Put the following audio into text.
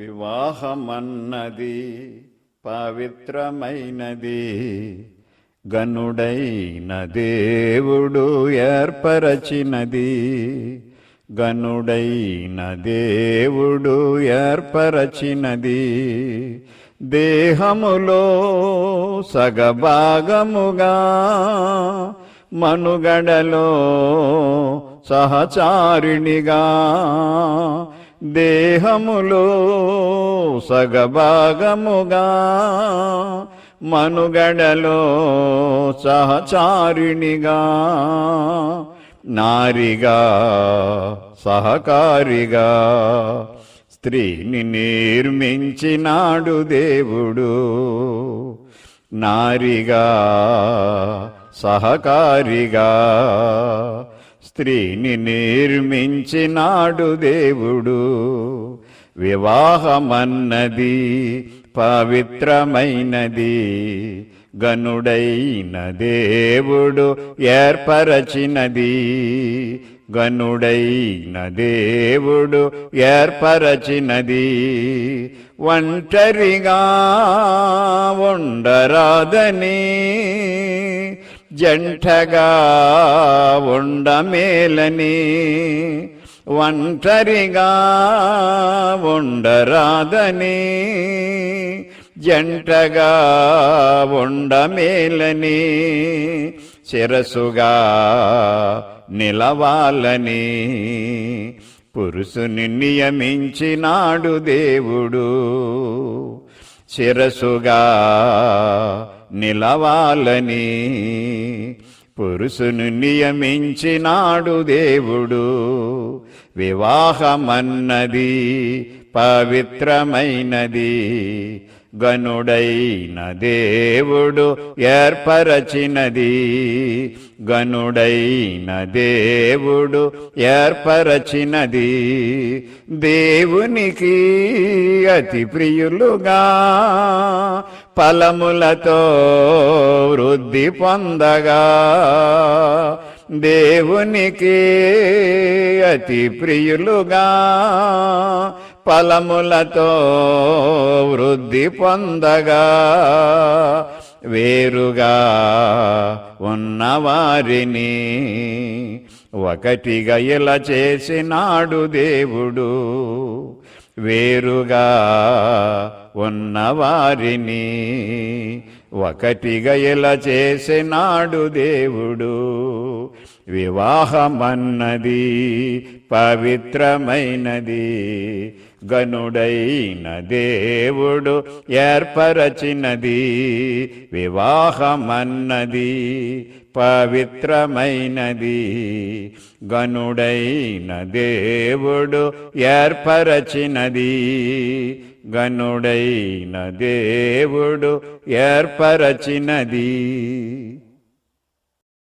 వివాహమన్నది పవిత్రమైనది. గనుడైన దేవుడు ఏర్పరచినది. గనుడైన దేవుడు ఏర్పరచినది. దేహములో సగభాగముగా మనుగడలో సహచారిణిగా దేహములో సగభాగముగా మనుగడలో సహచారిణిగా నారిగా సహకారిగా స్త్రీని నిర్మించినాడు దేవుడు. నారిగా సహకారిగా స్త్రీని నిర్మించినాడు దేవుడు. వివాహమన్నది పవిత్రమైనది గనుడైన దేవుడు ఏర్పరచినది. గనుడైన దేవుడు ఏర్పరచినది. ఒంటరిగా ఉండరాదని జంటగా ఉండమేలని ఒంటరిగా ఉండరాదని. జంటగా ఉండమేలని శిరసుగా నిలవాలని. పురుషుని నియమించినాడు దేవుడు శిరసుగా నిలవాలని పురుషును నియమించినాడు దేవుడు. వివాహమన్నది పవిత్రమైనది. గనుడైన దేవుడు ఏర్పరచినది. గనుడైన దేవుడు ఏర్పరచినది. దేవునికి అతి ప్రియులుగా ఫలములతో వృద్ధి పొందగా దేవునికి అతి ప్రియులుగా ఫలములతో వృద్ధి పొందగా వేరుగా ఉన్నవారిని ఒకటిగా ఇలా చేసినాడు దేవుడు. వేరుగా ఉన్నవారిని. ఒకటిగా ఇలా చేసినాడు దేవుడు. వివాహమన్నది పవిత్రమైనది. గనుడైన దేవుడు ఏర్పరచినది. వివాహమన్నది పవిత్రమైనది. గనుడైన దేవుడు ఏర్పరచినది. గనుడైన దేవుడు ఏర్పరచినది.